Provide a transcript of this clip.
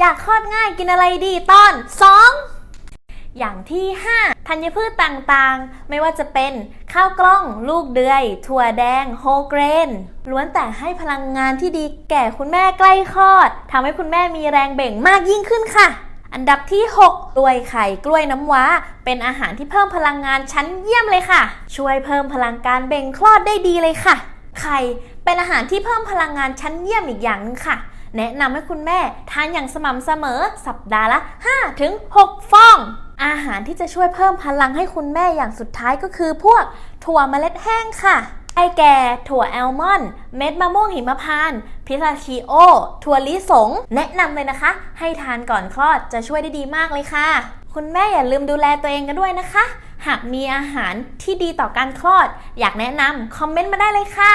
อยากคลอดง่ายกินอะไรดีตอน 2 อย่างที่ 5 ธัญพืชต่างๆ ไม่ว่าจะเป็นข้าวกล้อง ลูกเดือย ถั่วแดง โฮเกรน ล้วนแต่ให้พลังงานที่ดีแก่คุณแม่ใกล้คลอดทำให้คุณแม่มีแรงเบ่งมากยิ่งขึ้นค่ะ อันดับที่ 6 กล้วยไข่กล้วยน้ำว้า เป็นอาหารที่เพิ่มพลังงานชั้นเยี่ยมเลยค่ะ ช่วยเพิ่มพลังการเบ่งคลอดได้ดีเลยค่ะ ไข่เป็นอาหารที่เพิ่มพลังงานชั้นเยี่ยมอีกอย่างหนึงค่ะ แนะนำให้คุณแม่ทานอย่างสม่ำเสมอสัปดาห์ละ5-6ถึง6ฟอง อาหารที่จะช่วยเพิ่มพลังให้คุณแม่อย่างสุดท้ายก็คือพวกถั่วเมล็ดแห้งค่ะไอแก่ถั่วแอลมอนด์เม็ดมะม่วงหิมพานต์พิซาชิโอ ถั่วลิสง แนะนำเลยนะคะ ให้ทานก่อนคลอดจะช่วยได้ดีมากเลยค่ะ คุณแม่อย่าลืมดูแลตัวเองกันด้วยนะคะ หากมีอาหารที่ดีต่อการคลอด อยากแนะนำคอมเมนต์มาได้เลยค่ะ